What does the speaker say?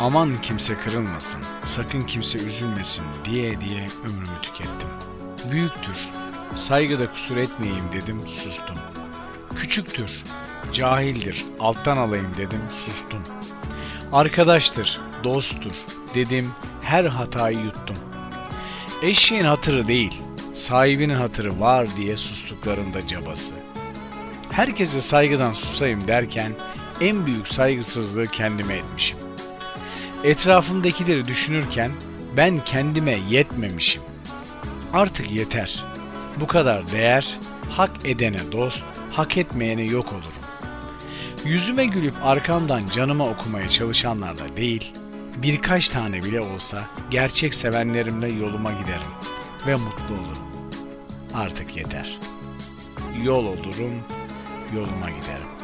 Aman kimse kırılmasın, sakın kimse üzülmesin diye diye ömrümü tükettim. Büyüktür, saygıda kusur etmeyeyim dedim, sustum. Küçüktür, cahildir, alttan alayım dedim, sustum. Arkadaştır, dosttur dedim, her hatayı yuttum. Eşeğin hatırı değil, sahibinin hatırı var diye sustuklarında cabası. Herkese saygıdan susayım derken en büyük saygısızlığı kendime etmişim. Etrafımdakileri düşünürken ben kendime yetmemişim. Artık yeter. Bu kadar değer, hak edene dost, hak etmeyene yok olurum. Yüzüme gülüp arkamdan canıma okumaya çalışanlarla değil, birkaç tane bile olsa gerçek sevenlerimle yoluma giderim ve mutlu olurum. Artık yeter. Yol olurum, yoluma giderim.